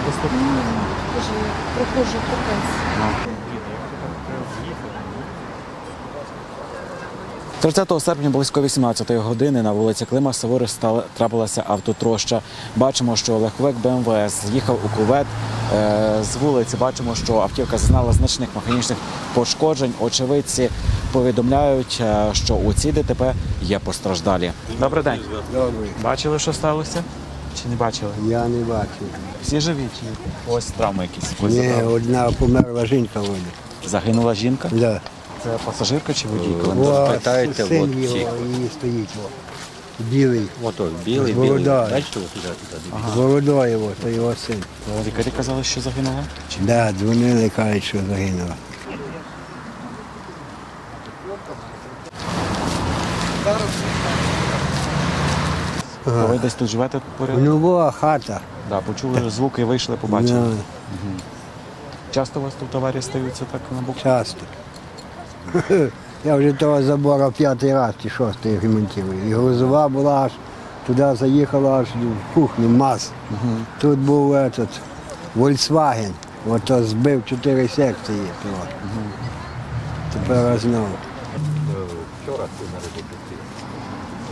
десь тут? Боже, прохожу капець. 30 серпня близько 18 години на вулиці Клима Савори трапилася автотроща. Бачимо, що легковик БМВ з'їхав у кувет е, з вулиці. Бачимо, що автівка зазнала значних механічних пошкоджень. Очевидці повідомляють, е, що у цій ДТП є постраждалі. Добрий день. Бачили, що сталося? Чи не бачили? Я не бачив. Всі живі чи ось травми якісь? Ось Ні, забрали. одна померла жінка вона. Загинула жінка. Да. Це пасажирка чи водій? Коли О, питаєте, син от його, ці. її стоїть. О. Білий. Ото білий, білий. бородою. Бачите, от туди, туди. З бородою, о, то його син. Лікарі казали, що загинула? Чи? Да, дзвонили, кажуть, що загинула. Ви десь тут живете поряд? Ну, була хата. Да, почули звуки, вийшли, побачили. Да, Часто у вас тут аварії стаються так на боку? часто. Я вже того забора п'ятий раз чи шостий ремонтую. І грузова була аж туди заїхала аж в кухню МАЗ. Тут був этот, Volkswagen. Ото збив чотири секції. того. Тепер знову. Вчора ти на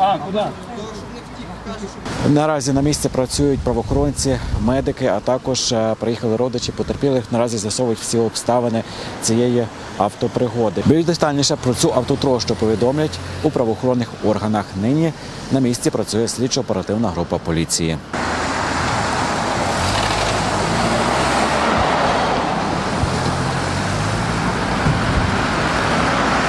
Боку куди? Наразі на місці працюють правоохоронці, медики, а також е, приїхали родичі потерпілих. Наразі з'ясовують всі обставини цієї автопригоди. Більш детальніше про цю автотрощу повідомлять у правоохоронних органах. Нині на місці працює слідчо-оперативна група поліції.